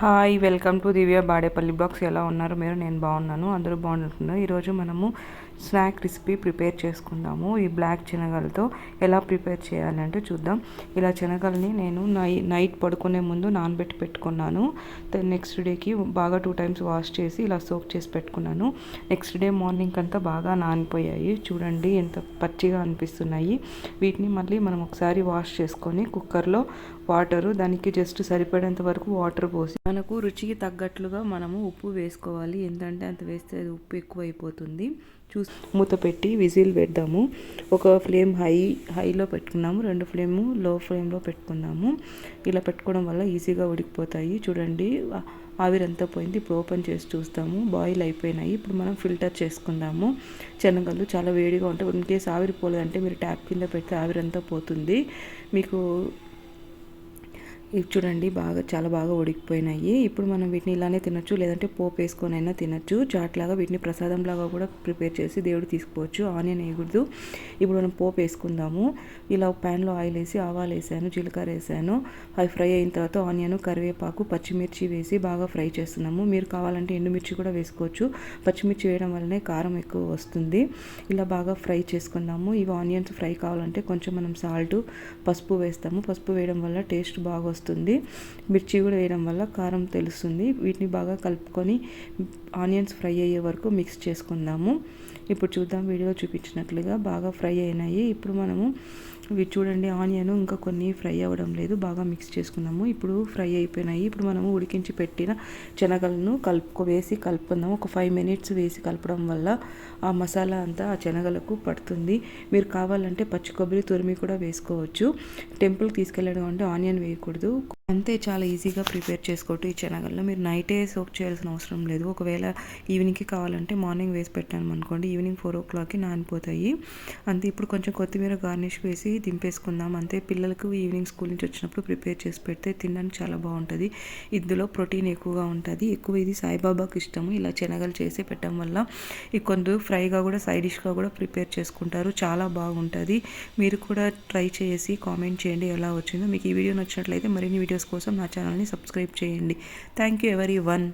Hi welcome to Divya Badepalli blogs ఎలా ఉన్నారు మీరు? నేను బాగున్నాను అందరూ బాగుంటున్నారు ఈరోజు మనము స్నాక్ రెసిపీ ప్రిపేర్ చేసుకుందాము. ఈ బ్లాక్ శనగలతో ఎలా ప్రిపేర్ చేయాలంటే చూద్దాం. ఇలా శనగల్ని నేను నై నైట్ పడుకునే ముందు నానబెట్టి పెట్టుకున్నాను. నెక్స్ట్ డేకి బాగా టూ టైమ్స్ వాష్ చేసి ఇలా సోక్ చేసి పెట్టుకున్నాను. నెక్స్ట్ డే మార్నింగ్ అంతా బాగా నానిపోయాయి. చూడండి ఎంత పచ్చిగా అనిపిస్తున్నాయి. వీటిని మళ్ళీ మనం ఒకసారి వాష్ చేసుకొని కుక్కర్లో వాటరు దానికి జస్ట్ సరిపడేంత వరకు వాటర్ పోసి మనకు రుచికి తగ్గట్లుగా మనము ఉప్పు వేసుకోవాలి. ఎందుకంటే అంత వేస్తే అది ఉప్పు ఎక్కువ అయిపోతుంది చూసి మూత పెట్టి విజిల్ పెడదాము. ఒక ఫ్లేమ్ హై హైలో పెట్టుకున్నాము. రెండు ఫ్లేము లో ఫ్లేమ్లో పెట్టుకున్నాము. ఇలా పెట్టుకోవడం వల్ల ఈజీగా ఉడికిపోతాయి. చూడండి ఆవిరంతా పోయింది. ఇప్పుడు ఓపెన్ చేసి చూస్తాము. బాయిల్ అయిపోయినాయి. ఇప్పుడు మనం ఫిల్టర్ చేసుకుందాము. శనగలు చాలా వేడిగా ఉంటాయి. ఇన్ కేసు ఆవిరిపోలేదంటే మీరు ట్యాప్ కింద పెడితే ఆవిరంతా పోతుంది. మీకు ఇవి చూడండి బాగా చాలా బాగా ఉడికిపోయినాయి. ఇప్పుడు మనం వీటిని ఇలానే తినొచ్చు లేదంటే పోపు వేసుకొని అయినా తినొచ్చు. చాట్లాగా వీటిని ప్రసాదంలాగా కూడా ప్రిపేర్ చేసి దేవుడు తీసుకోవచ్చు. ఆనియన్ వేయకూడదు. ఇప్పుడు మనం పోపు వేసుకుందాము. ఇలా ప్యాన్లో ఆయిల్ వేసి ఆవాలు వేసాను జీలకర్ర వేసాను. అవి ఫ్రై అయిన తర్వాత ఆనియన్ కరివేపాకు పచ్చిమిర్చి వేసి బాగా ఫ్రై చేస్తున్నాము. మీరు కావాలంటే ఎండుమిర్చి కూడా వేసుకోవచ్చు. పచ్చిమిర్చి వేయడం వల్లనే కారం ఎక్కువ వస్తుంది. ఇలా బాగా ఫ్రై చేసుకుందాము. ఇవి ఆనియన్స్ ఫ్రై కావాలంటే కొంచెం మనం సాల్ట్ పసుపు వేస్తాము. పసుపు వేయడం వల్ల టేస్ట్ బాగా వస్తుంది. మిర్చి కూడా వేయడం వల్ల కారం తెలుస్తుంది. వీటిని బాగా కలుపుకొని ఆనియన్స్ ఫ్రై అయ్యే వరకు మిక్స్ చేసుకుందాము. ఇప్పుడు చూద్దాం వీడియో చూపించినట్లుగా బాగా ఫ్రై అయినాయి. ఇప్పుడు మనము ఇవి చూడండి ఆనియన్ ఇంకా కొన్ని ఫ్రై అవ్వడం లేదు బాగా మిక్స్ చేసుకున్నాము ఇప్పుడు ఫ్రై అయిపోయినాయి. ఇప్పుడు మనము ఉడికించి పెట్టిన శనగలను కలుపుకో వేసి కలుపుకుందాము. ఒక ఫైవ్ మినిట్స్ వేసి కలపడం వల్ల ఆ మసాలా అంతా ఆ శనగలకు పడుతుంది. మీరు కావాలంటే పచ్చి కొబ్బరి తురిమి కూడా వేసుకోవచ్చు. టెంపుల్కి తీసుకెళ్ళడం అంటే ఆనియన్ వేయకూడదు. అంతే చాలా ఈజీగా ప్రిపేర్ చేసుకోవచ్చు ఈ శనగల్లో. మీరు నైటే సోక్ చేయాల్సిన అవసరం లేదు. ఒకవేళ ఈవినింగ్కి కావాలంటే మార్నింగ్ వేసి పెట్టాను అనుకోండి. ఈవినింగ్ ఫోర్ ఓ క్లాక్కి నానిపోతాయి. అంతే ఇప్పుడు కొంచెం కొత్తిమీర గార్నిష్ వేసి దింపేసుకుందాం. అంతే పిల్లలకు ఈవినింగ్ స్కూల్ నుంచి వచ్చినప్పుడు ప్రిపేర్ చేసి పెడితే తినడానికి చాలా బాగుంటుంది. ఇందులో ప్రోటీన్ ఎక్కువగా ఉంటుంది. ఎక్కువ ఇది సాయిబాబాకి ఇష్టము. ఇలా శనగలు చేసి పెట్టడం వల్ల ఈ కొందరు ఫ్రైగా కూడా సైడ్ డిష్గా కూడా ప్రిపేర్ చేసుకుంటారు. చాలా బాగుంటుంది. మీరు కూడా ట్రై చేసి కామెంట్ చేయండి ఎలా వచ్చిందో. మీకు ఈ వీడియో నచ్చినట్లయితే మరిన్ని వీడియోస్ కోసం నా ఛానల్ని సబ్స్క్రైబ్ చేయండి. Thank you every one